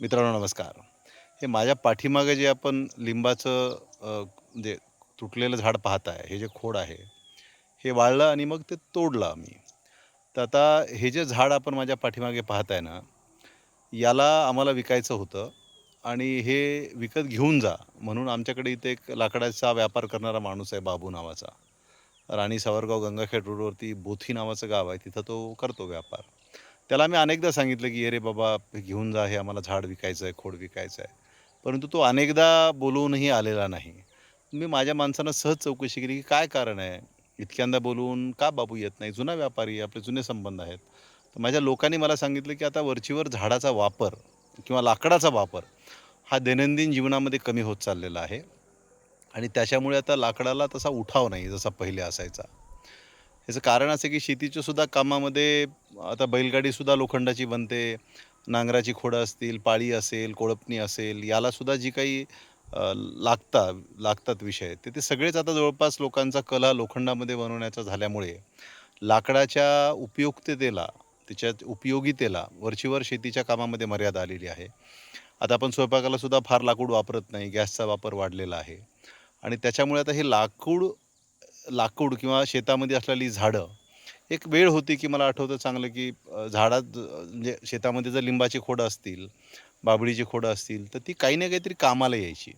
मित्रांनो नमस्कार. हे माझ्या पाठीमागे जे आपण लिंबाचं जे म्हणजे तुटलेलं झाड पाहत आहे हे जे खोड आहे हे वाळलं आणि मग ते तोडलं आम्ही. तर आता हे जे झाड आपण माझ्या पाठीमागे पाहत आहे ना याला आम्हाला विकायचं होतं आणि हे विकत घेऊन जा म्हणून आमच्याकडे इथे एक लाकडाचा व्यापार करणारा माणूस आहे बाबू नावाचा. राणी सावरगाव गंगाखेड रोडवरती बोथी नावाचं गाव आहे तिथं तो करतो व्यापार. त्याला मी अनेकदा सांगितलं की अरे बाबा घेऊन जा हे आम्हाला झाड विकायचं आहे खोड विकायचं आहे परंतु तो अनेकदा बोलवूनही आलेला नाही. मी माझ्या माणसानं सहज चौकशी केली की काय कारण आहे? इतक्यांदा बोलवून का बाबू येत नाही? जुना व्यापारी आपले जुने संबंध आहेत. तर माझ्या लोकांनी मला सांगितलं की आता वरचीवर झाडाचा वापर किंवा लाकडाचा वापर हा दैनंदिन जीवनामध्ये कमी होत चाललेला आहे आणि त्याच्यामुळे आता लाकडाला तसा उठाव नाही जसा पहिले असायचा. याचं कारण असं की शेतीच्या सुद्धा कामामध्ये आता बैलगाडीसुद्धा लोखंडाची बनते नांगराची खोडं असतील पाळी असेल कोळपणी असेल यालासुद्धा जी काही लागता लागतात विषय ते ते सगळेच आता जवळपास लोकांचा कला लोखंडामध्ये बनवण्याचा झाल्यामुळे लाकडाच्या उपयुक्ततेला त्याच्या उपयोगितेला वरचीवर शेतीच्या कामामध्ये मर्यादा आलेली आहे. आता आपण स्वयंपाकाला सुद्धा फार लाकूड वापरत नाही गॅसचा वापर वाढलेला आहे. आणि त्याच्यामुळे आता हे लाकूड लाकूड किंवा शेतामध्ये असलेली झाडं एक वेळ होती की मला आठवतं चांगलं की झाडात म्हणजे शेतामध्ये जर लिंबाची खोडं असतील बाबळीची खोडं असतील तर ती काही ना काहीतरी कामाला यायची.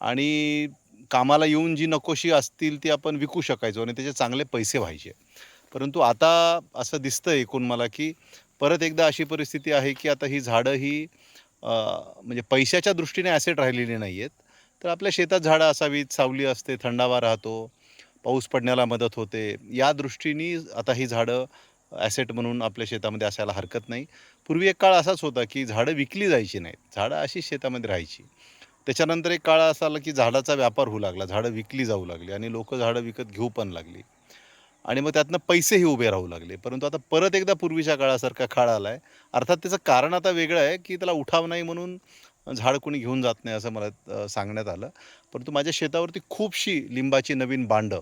आणि कामाला येऊन जी नकोशी असतील ती आपण विकू शकायचो आणि त्याचे चांगले पैसे व्हायचे. परंतु आता असं दिसतं एकूण मला की परत एकदा अशी परिस्थिती आहे की आता ही झाडं ही म्हणजे पैशाच्या दृष्टीने ॲसेट राहिलेली नाही आहेत तर आपल्या शेतात झाडं असावीत सावली असते थंडावा राहतो पाऊस पडण्याला मदत होते. या दृष्टीने आता ही झाडं ॲसेट म्हणून आपल्या शेतामध्ये असायला हरकत नाही. पूर्वी एक काळ असाच होता की झाडं विकली जायची नाहीत. झाडं अशीच शेतामध्ये राहायची. त्याच्यानंतर एक काळ असा आला की झाडाचा व्यापार होऊ लागला. झाडं विकली जाऊ लागली आणि लोक झाडं विकत घेऊ पण लागली. आणि मग त्यातनं पैसेही उभे राहू लागले. परंतु आता परत एकदा पूर्वीच्या काळासारखा काळ आला आहे अर्थात त्याचं कारण आता वेगळं आहे की त्याला उठाव नाही म्हणून झाड कोणी घेऊन जात नाही असं मला सांगण्यात आलं. परंतु माझ्या शेतावरती खूपशी लिंबाची नवीन बांडं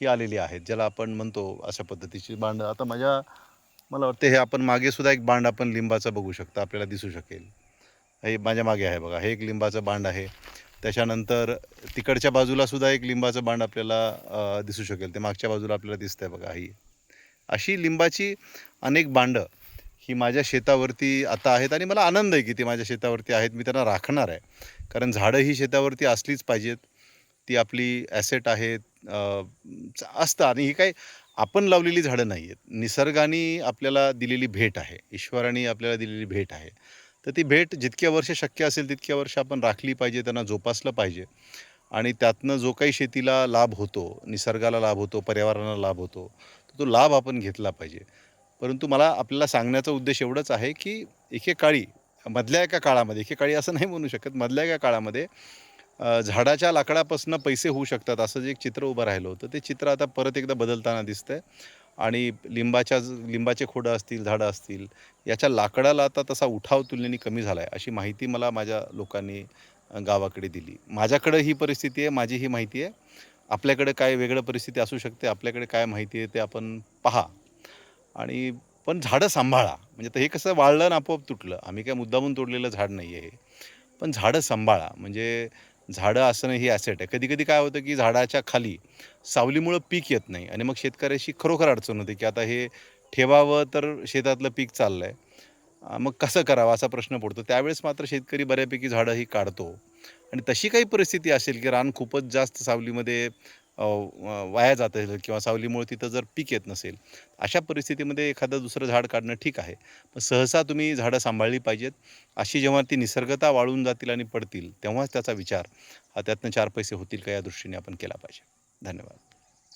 ही आलेली आहेत ज्याला आपण म्हणतो अशा पद्धतीची बांड. आता माझ्या मला वाटते हे आपण मागे सुद्धा एक बांड आपण लिंबाचं बघू शकता आपल्याला दिसू शकेल. हे माझ्या मागे आहे बघा हे एक लिंबाचं बांड आहे. त्याच्यानंतर तिकडच्या बाजूला सुद्धा एक लिंबाचं बांड आपल्याला दिसू शकेल. ते मागच्या बाजूला आपल्याला दिसतंय बघा ही. अशी लिंबाची अनेक बांडं ही माझ्या शेतावरती आता आहेत आणि मला आनंद आहे की ती माझ्या शेतावरती आहेत मी त्यांना राखणार आहे. कारण झाडं ही शेतावरती असलीच पाहिजेत. ती आपली ॲसेट आहेत असतं आणि ही काही आपण लावलेली झाडं नाही आहेत निसर्गाने आपल्याला दिलेली भेट आहे. ईश्वराने आपल्याला दिलेली भेट आहे. तर ती भेट जितक्या वर्ष शक्य असेल तितक्या वर्ष आपण राखली पाहिजे त्यांना जोपासलं पाहिजे. आणि त्यातनं जो काही शेतीला लाभ होतो निसर्गाला लाभ होतो पर्यावरणाला लाभ होतो तर तो लाभ आपण घेतला पाहिजे. परंतु मला आपल्याला सांगण्याचा उद्देश एवढंच आहे की एकेकाळी मधल्या एका काळामध्ये एकेकाळी असं नाही म्हणू शकत मधल्या एका काळामध्ये झाडाच्या लाकडापासून पैसे होऊ शकतात असं जे एक चित्र उभं राहिलं होतं ते चित्र आता परत एकदा बदलताना दिसतंय. आणि लिंबाच्या लिंबाचे खोडं असतील झाडं असतील याच्या लाकडाला आता तसा उठाव तुलनेने कमी झाला आहे अशी माहिती मला माझ्या लोकांनी गावाकडे दिली. माझ्याकडं ही परिस्थिती आहे माझी ही माहिती आहे. आपल्याकडे काय वेगळं परिस्थिती असू शकते आपल्याकडे काय माहिती आहे ते आपण पहा. आणि पण झाडं सांभाळा. म्हणजे तर हे कसं वाळलं आणि आपोआप तुटलं. आम्ही काय मुद्दामून तोडलेलं झाड नाही आहे हे. पण झाडं सांभाळा. म्हणजे झाडं असणं ही ॲसेट आहे. कधी कधी काय होतं की झाडाच्या खाली सावलीमुळं पीक येत नाही आणि मग शेतकऱ्याशी खरोखर अडचण होते की आता हे ठेवावं तर शेतातलं पीक चाललं आहे मग कसं करावं असा प्रश्न पडतो. त्यावेळेस मात्र शेतकरी बऱ्यापैकी झाडं ही काढतो. आणि तशी काही परिस्थिती असेल की रान खूपच जास्त सावलीमध्ये वाया जात असेल किंवा सावलीमुळे तिथं जर पीक येत नसेल अशा परिस्थितीमध्ये एखादं दुसरं झाड काढणं ठीक आहे. पण सहसा तुम्ही झाडं सांभाळली पाहिजेत. अशी जेव्हा ती निसर्गता वाळून जातील आणि पडतील तेव्हाच त्याचा विचार हा त्यातनं चार पैसे होतील का या दृष्टीने आपण केला पाहिजे. धन्यवाद.